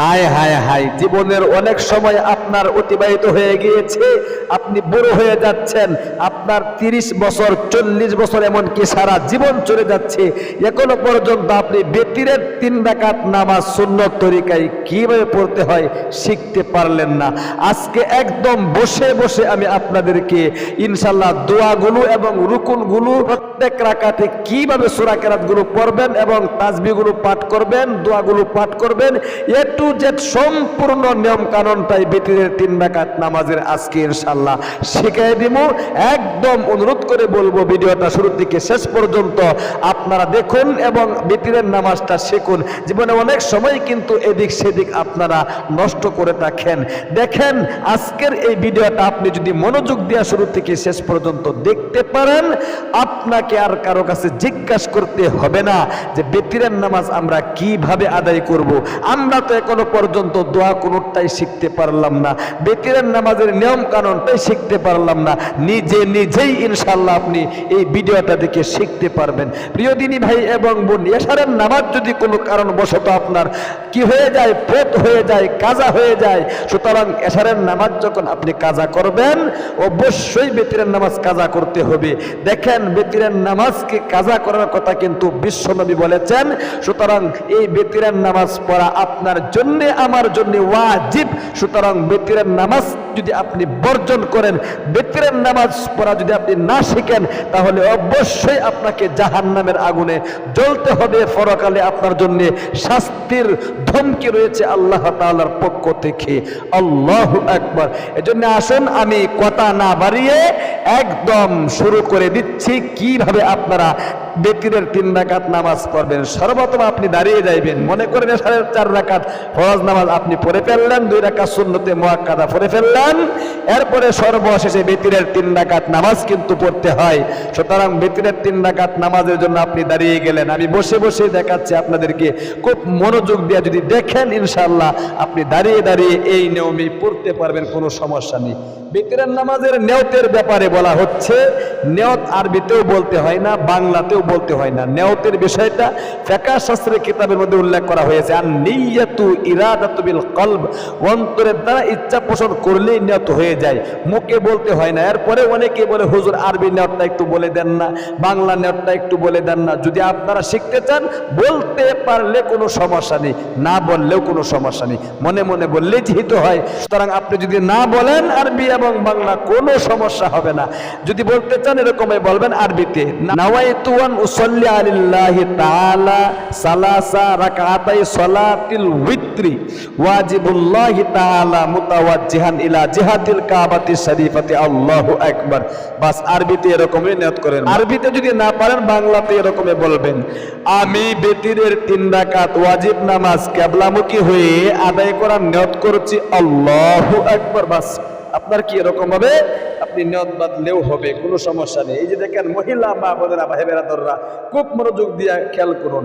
হায় হায় হায়, জীবনের অনেক সময় আপনার অতিবাহিত হয়ে গিয়েছে, আপনি বড় হয়ে যাচ্ছেন, আপনার তিরিশ বছর, চল্লিশ বছর এমনকি সারা জীবন চলে যাচ্ছে, এখনও পর্যন্ত আপনি বেতিরের তিন ডাকাত নামাজ সুন্নত তরিকায় কীভাবে পড়তে হয় শিখতে পারলেন না। আজকে একদম বসে বসে আমি আপনাদেরকে ইনশাল্লাহ দোয়াগুলো এবং রুকুনগুলো প্রত্যেক রাকাতে কীভাবে সুরা কেরাতগুলো পড়বেন এবং তাজবিগুলো পাঠ করবেন, দোয়াগুলো পাঠ করবেন এ টু জেড সম্পূর্ণ নিয়ম কানুনটাই বেতিরের তিন রাকাত নামাজের আজকে ইনশাল্লাহ শিখিয়ে দিব। একদম অনুরোধ করে বলব ভিডিওটা শুরু থেকে শেষ পর্যন্ত আপনারা দেখুন এবং বেতিরের নামাজটা শিখুন। জীবনে অনেক সময় কিন্তু এদিক সেদিক আপনারা নষ্ট করে থাকেন। দেখেন, আজকের এই ভিডিওটা আপনি যদি মনোযোগ দেওয়া শুরু থেকে শেষ পর্যন্ত দেখতে পারেন, আপনাকে আর কারও কাছে জিজ্ঞাসা করতে হবে না যে বেতিরের নামাজ আমরা কীভাবে আদায় করব। আমরা তো এখনও পর্যন্ত দোয়া কোনোটাই শিখতে পারলাম না। বেতিরের নামাজের নিয়ম কানুনটাই শিখতে পারলাম না। নিজে নিজেই ইনশাল্লাহ আপনি এই ভিডিওটা দেখে শিখতে পারবেন। প্রিয় দিনী ভাই এবং বোন, এশারের নামাজ যদি কোনো কারণবশত আপনার কি হয়ে যায় পোত হয়ে যায়, কাজা হয়ে যায়, সুতরাং এশারের নামাজ যখন আপনি কাজা করবেন, অবশ্যই বেতিরের নামাজ কাজা করতে হবে। দেখেন বেতিরের নামাজকে কাজা করার কথা কিন্তু বিশ্বনবী বলেছেন, সুতরাং এই বেতিরের নামাজ পড়া আপনার জন্য, আমার জন্য ওয়াজিব। সুতরাং বেতিরের নামাজ যদি আপনি বর্জন করেন, বেতিরের নামাজ পড়া যদি আপনি না শিখেন, তাহলে অবশ্যই আপনাকে জাহান নামের আগুনে জ্বলতে হবে। পরকালে আপনার জন্য শাস্তির ধমকি রয়েছে আল্লাহ তাআলার পক্ষ থেকে। আল্লাহ একবার এজন্য আসুন, আমি কথা না বাড়িয়ে একদম শুরু করে দিচ্ছি। কীভাবে আপনারা বেতিরের তিন রাকাত নামাজ পড়বেন? সর্বপ্রথম আপনি দাঁড়িয়ে যাইবেন। মনে করেন সাড়ে চার রাকাত ফরজ নামাজ আপনি পড়ে ফেললেন, দুই রাকাত শূন্যতে মোয়াক্কাদা পড়ে ফেললেন। এরপরে সর্বশেষে বেতিরের তিন রাকাত নামাজ কিন্তু পড়তে হয়। সুতরাং বেতিরের তিন রাকাত নামাজের জন্য আপনি দাঁড়িয়ে গেলেন। আমি বসে বসে দেখাচ্ছি আপনাদেরকে, খুব মনোযোগ দিয়ে যদি দেখেন ইনশাল্লাহ আপনি দাঁড়িয়ে দাঁড়িয়ে এই নিয়মেই পড়তে পারবেন, কোনো সমস্যা নেই। বেতিরের নামাজের নেয়তের ব্যাপারে বলা হচ্ছে নেয়ত আরবিতেও বলতে হয় না, বাংলাতেও বলতে হয় না। নেয়তের বিষয়টা ফেকা শাস্ত্রের কিতাবের মধ্যে উল্লেখ করা হয়েছে। আর নিয়াতু ইরাদাতু বিল কলব, অন্তরের দ্বারা ইচ্ছা পোষণ করলেই নিয়ত হয়ে যায়। মুখে বলতে হয় না, এরপরে অনেকে বলে, হুজুর, আরবি নেয়তটা একটু বলে দেন না, বাংলা নেয়তটা একটু বলে দেন না। যদি আপনারা শিখতে চান, বলতে পারলে কোনো সমস্যা নেই, না বললেও কোনো সমস্যা নেই। মনে মনে বললেই যেহেতু হয়। সুতরাং আপনি যদি না বলেন আরবি এবং বাংলা, কোনো সমস্যা হবে না। যদি বলতে চান, এরকমই বলবেন আরবিতে। নাওয়াইতুয়ান উসাল্লি আলিল্লাহি তাআলা সালাসা রাকাতাই সালাতিল উইত্রি ওয়াজিবুল্লাহি তাআলা মুতাওয়াজ্জিহান ইলা জিহাতিল কাবাতি শরীফাতি, আল্লাহু আকবার। বাস আরবিতে এরকমই নিয়ত করেন। আরবিতে যদি না পারেন, বাংলাতে এরকমই বলবেন। আমি বেতিরের তিন রাকাত ওয়াজিব নামাজ কেবলামুখী হয়ে আদায় করার নিয়ত করছি, আল্লাহু আকবার। বাস আপনার কি এরকম হবে? আপনি নিয়ত বাদলেও হবে, কোনো সমস্যা নেই। এই যে দেখেন মহিলা মা বোনেরা ভাই বেরাদররা খুব মনোযোগ দিয়ে খেয়াল করুন।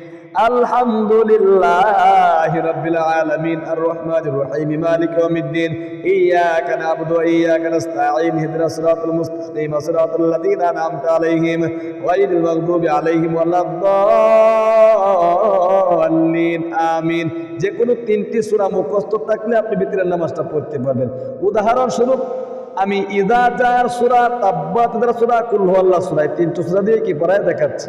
الحمد لله رب العالمين الرحمن الرحيم مالك يوم الدين إياك نعبد وإياك نستعين اهدنا الصراط المستقيم صراط الذين أنعمت عليهم غير المغضوب عليهم ولا الضالين آمين যে কোনো তিনটি সূরা মুখস্থ থাকলে আপনি ভিতরের নামাজটা পড়তে পারবেন উদাহরণস্বরূপ আমি ইদা জার সূরা তাব্বাত সূরা কুল হুয়াল্লাহ সূরা এই তিনটি সূরা দিয়ে কি পড়ায় দেখাচ্ছি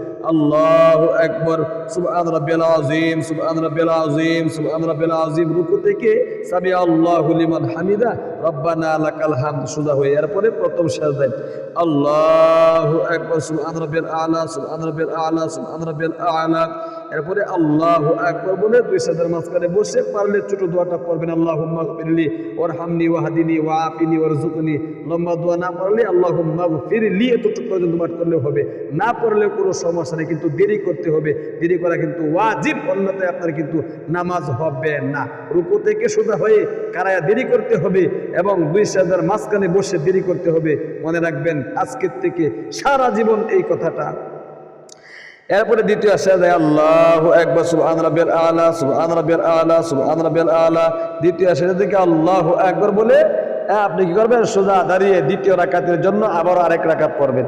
আল্লাহ একবার সুবহান রাব্বিল আজিম সুবহান রাব্বিল আজিম সুবহান রাব্বিল আজিম রুকু থেকে সামি আল্লাহু লিমান হামিদা। রব্বানা লাকাল হামদ। সুদা হয়ে এরপরে প্রথম সাজদায় আল্লাহু একবার সুবহান রাব্বিল আলা, সুবহান রাব্বিল আলা, সুবহান রাব্বিল আলা। এরপরে আল্লাহ একবার বলে দুই সাদের মাঝখানে বসে পারলে ছোট দোয়াটা পড়বেন আল্লাহ ফিরলি ওর হামনি ওয়াহাদিনী ওয়া আফিনি ওর জুকনি লম্বা দোয়া না পড়লে আল্লাহ ফিরলি এতটুকু পর্যন্ত পাঠ করলে হবে। না পড়লে কোনো সমস্যা নেই, কিন্তু দেরি করতে হবে। দেরি করা কিন্তু ওয়াজিব, অন্যথায় আপনার কিন্তু নামাজ হবে না। রুকু থেকে সোজা হয়ে কারায়া দেরি করতে হবে এবং দুই সাজার মাঝখানে বসে দেরি করতে হবে। মনে রাখবেন, আজকের থেকে সারা জীবন এই কথাটা। এরপরে দ্বিতীয় সাজায় আল্লাহ একবার সুবহান রাব্বিল আলা, সুবহান রাব্বিল আলা, সুবহান রাব্বিল আলা। দ্বিতীয় আসে থেকে আল্লাহ একবার বলে, আপনি কি করবেন? সোজা দাঁড়িয়ে দ্বিতীয় রাকাতের জন্য আবার আরেক রাকাত পড়বেন।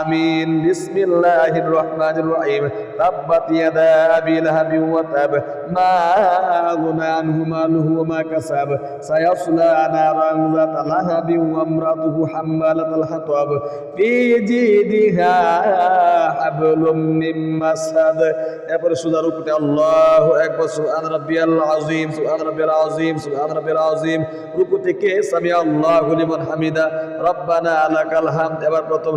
آمين. بسم الله الرحمن الرحيم. تبت يدا أبي لهب وتب. ما أغنى عنه ماله وما كسب. سيصلى نارا ذات لهب وامرأته حمالة الحطب. في جيدها حبل من مسد. أبر سدر الله أكبر. سبحان ربي العظيم. سبحان ربي العظيم. سبحان ربي العظيم. ركوتك سمع الله لمن حمده ربنا لك الحمد. أبر بطم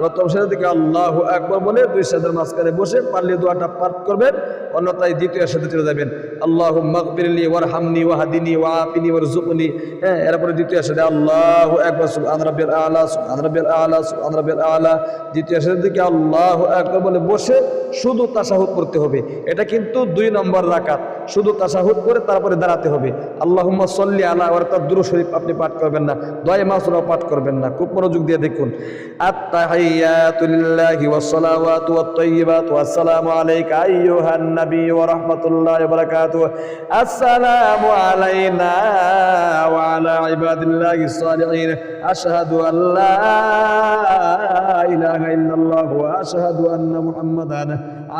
প্রথম সাজা থেকে আল্লাহ একবার বলে দুই সাজার মাঝখানে বসে পারলে দোয়াটা পাঠ করবেন, অন্যথায় দ্বিতীয় সাথে চলে যাবেন। আল্লাহ মাগফিরলি ওয়ারহামনি ওয়াহাদিনি ওর ওয়ারজুকনি হ্যাঁ এরপরে দ্বিতীয় সাথে আল্লাহ একবার সুবহান রাব্বিয়াল আলা, সুবহান রাব্বিয়াল আলা, সুবহান রাব্বিয়াল আলা। দ্বিতীয় সাথে থেকে আল্লাহ একবার বলে বসে শুধু তাশাহুদ করতে হবে। এটা কিন্তু দুই নম্বর রাকাত। শুধু তাশাহুদ করে তারপরে দাঁড়াতে হবে। আল্লাহুম্মা সল্লি আলা অর্থাৎ দুরূদ শরীফ আপনি পাঠ করবেন না, দয়া মাসুরা পাঠ করবেন না। খুব মনোযোগ দিয়ে দেখুন। আর আত্তাহিয়াতু সালাওয়াতু ওয়াত তাইয়্যিবাতু আসসালামু আলাইকা আইয়ুহান নাবী ওয়া রাহমাতুল্লাহি ওয়া বারাকাতুহু। আসসালামু আলাইনা ওয়া আলা ইবাদিল্লাহিস সালিহিন আশহাদু আন লা ইলাহা ইল্লাল্লাহ ওয়া আশহাদু আন্না মুহাম্মাদান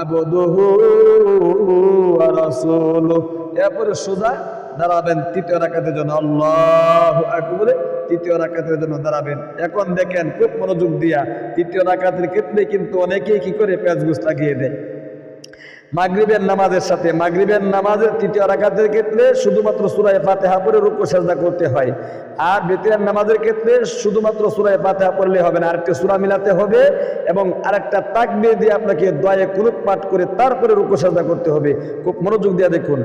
আবদুহু ওয়া এরপরে সোজা দাঁড়াবেন তৃতীয় রাকাতের জন্য। আল্লাহ বলে তৃতীয় রাকাতের জন্য দাঁড়াবেন। এখন দেখেন খুব মনোযোগ দিয়া তৃতীয় রাকাতের ক্ষেত্রে কিন্তু অনেকেই কি করে পেঁয়াজ গুছ লাগিয়ে দেয়? মাগরিবের নামাজের সাথে, মাগরিবের নামাজের তৃতীয় রাকাতের ক্ষেত্রে শুধুমাত্র সুরায় ফাতেহা পরে রুকু, সাজদা করতে হয়। আর বেতিরার নামাজের ক্ষেত্রে শুধুমাত্র সুরায় ফাতেহা পড়লে হবে না, আরেকটা সুরা মিলাতে হবে এবং আরেকটা তাকবির দিয়ে আপনাকে দয়ে কুলুপ পাঠ করে তারপরে রুকু, সাজদা করতে হবে। খুব মনোযোগ দিয়ে দেখুন।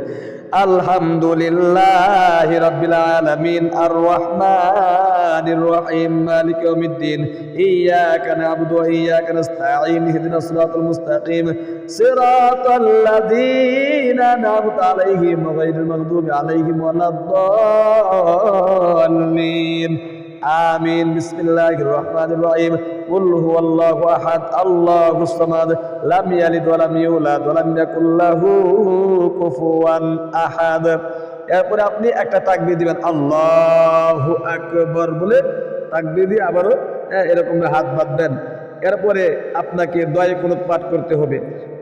আলহামদুলিল্লাহ রাব্বিল আলামিন আর রহমানির রহিম মালিক ইয়াউমিদ্দিন ইয়াকা না'বুদু ওয়া ইয়াকা নাস্তাঈন, ইহদিনাস সিরাতাল মুস্তাকিম, সিরাতাল লাযীনা আন'আমতা আলাইহিম গায়রিল মাগদুবি আলাইহিম ওয়ালাদ-দাল্লিন آمين بسم الله الرحمن الرحيم قل هو الله أحد الله الصمد لم يلد ولم يولد ولم يكن له كفوا أحد এরপরে আপনি একটা তাকবির দিবেন আল্লাহ আকবর বলে তাকবির দিয়ে আবারও হ্যাঁ, এরকম হাত বাঁধবেন এরপরে আপনাকে দয়া কুনুত পাঠ করতে হবে।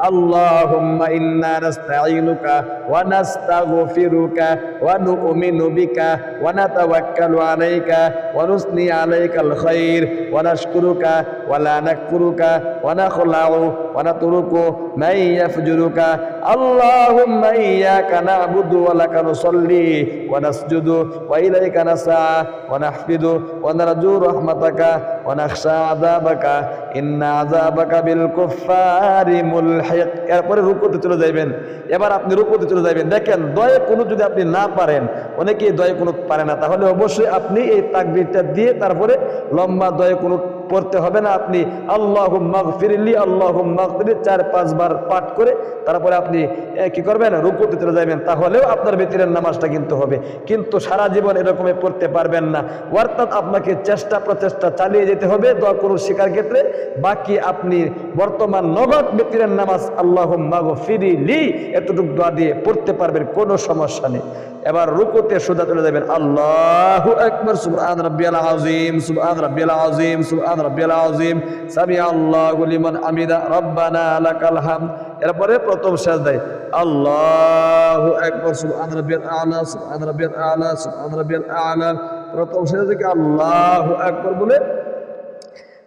আল্লাহুম্মা ইন্না নাস্তাঈনুকা ওয়া নাস্তাগফিরুকা ওয়া নু'মিনু বিকা ওয়া নাতাওয়াক্কালু আলাইকা ওয়া নুসনি আলাইকাল খাইর ওয়া নাশকুরুকা ওয়া লা নাকফুরুকা ওয়া নাখলাউ লাকা নুসাল্লি ওয়া নাসজুদু ওয়া ইলাইকা নাসআ ওয়া নাহফিদু ওয়া নারজু রাহমাতাকা ওয়া নাখশা আযাবাকা, ইন্না আযাবাকা বিল কুফফারি মুলহিক। এরপরে রুকুতে চলে যাইবেন। এবার আপনি রুকুতে চলে যাবেন দেখেন, দয়ে কোনো যদি আপনি না পারেন, অনেকেই দয়ে কোনো পারে না। তাহলে অবশ্যই আপনি এই তাকবীরটা দিয়ে তারপরে লম্বা দয়ে কোনো পড়তে হবে না। আপনি আল্লাহ মাগফিরলি আল্লাহ মাগফিরি চার, পাঁচবার পাঠ করে তারপরে আপনি কি করবেন? রুকুতে চলে যাবেন। তাহলেও আপনার বেতিরের নামাজটা কিন্তু হবে। কিন্তু সারা জীবন এরকমই পড়তে পারবেন না। অর্থাৎ আপনাকে চেষ্টা প্রচেষ্টা চালিয়ে যেতে হবে দোয়া করুন শেখার ক্ষেত্রে। বাকি আপনি বর্তমান নগদ বেতিরের নামাজ আল্লাহ মাগফিরিলি এতটুকু দোয়া দিয়ে পড়তে পারবেন, কোনো সমস্যা নেই। এবার রুকুতে সোজা চলে যাবেন। আল্লাহু আকবার, সুবহান রাব্বিয়াল আযীম, সুবহান রাব্বিয়াল আযীম, সুবহান রাব্বিয়াল আযীম, সামি আল্লাহু লিমান আমিদা, রব্বানা লাকাল হামদ। এরপরে প্রথম সাজদায়, আল্লাহু আকবার, সুবহান রাব্বিয়াল আলা, সুবহান রাব্বিয়াল আলা, সুবহান রাব্বিয়াল আলা। প্রথম সেটা থেকে আল্লাহু আকবার বলে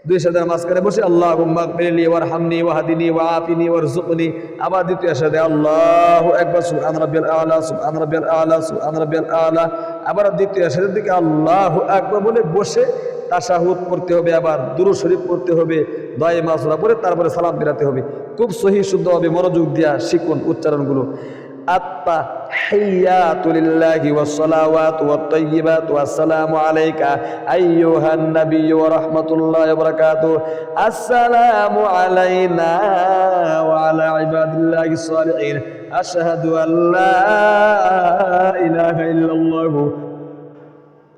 দুই সাথে মাঝখানে বসে আল্লাহ মাগফিরলি ওয়ারহামনি ওয়াহদিনি ওয়াআফিনি ওয়ারযুকনি আবার দ্বিতীয় সাথে আল্লাহু আকবার, সুবহান রাব্বিয়াল আলা, সুবহান রাব্বিয়াল আলা, সুবহান রাব্বিয়াল আলা। আবার দ্বিতীয় সাথে দিকে আল্লাহু আকবার বলে বসে তাশাহুদ পড়তে হবে, আবার দুরু শরীফ পড়তে হবে, দয়ে মাসুরা পরে তারপরে সালাম বেরাতে হবে। খুব সহি হবে মনোযোগ দিয়া শিখুন উচ্চারণগুলো। আত্মা আসসালামু আলাইকা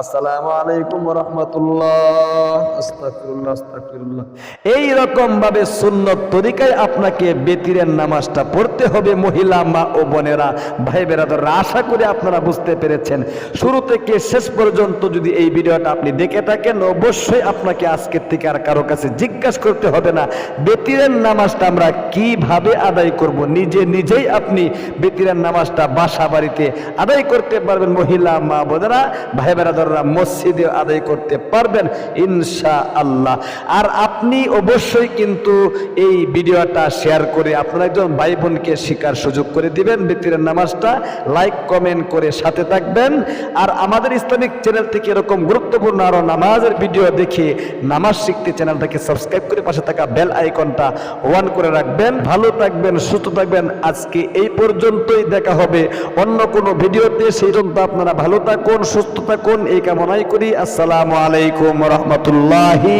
আসসালামু আলাইকুম রহমতুল্লাহ। এই রকম ভাবে সুন্নত তরিকায় আপনাকে বেতিরের নামাজটা পড়তে হবে মহিলা, মা ও বোনেরা। ভাই আশা করে আপনারা বুঝতে পেরেছেন। শুরু থেকে শেষ পর্যন্ত যদি এই ভিডিওটা আপনি দেখে থাকেন, অবশ্যই আপনাকে আজকের থেকে আর কারও কাছে জিজ্ঞাসা করতে হবে না, বেতিরের নামাজটা আমরা কীভাবে আদায় করব? নিজে নিজেই আপনি বেতিরের নামাজটা বাসা বাড়িতে আদায় করতে পারবেন, মহিলা, মা, বোনেরা, ভাই বেরাদরা বেরাদররা মসজিদে আদায় করতে পারবেন ইনশা আল্লাহ আর আপনি অবশ্যই কিন্তু এই ভিডিওটা শেয়ার করে আপনার একজন ভাই বোনকে শেখার সুযোগ করে দিবেন বেতিরের নামাজটা লাইক, কমেন্ট করে সাথে থাকবেন। আর আমাদের ইসলামিক চ্যানেল থেকে এরকম গুরুত্বপূর্ণ আরও নামাজের ভিডিও দেখে নামাজ শিখতে চ্যানেলটাকে সাবস্ক্রাইব করে পাশে থাকা বেল আইকনটা ওয়ান করে রাখবেন। ভালো থাকবেন, সুস্থ থাকবেন। আজকে এই পর্যন্তই দেখা হবে অন্য কোনো ভিডিওতে। সেই জন্য আপনারা ভালো থাকুন, সুস্থ থাকুন। এই কামনাই করি। আসসালামু আলাইকুম রহমতুল্লাহি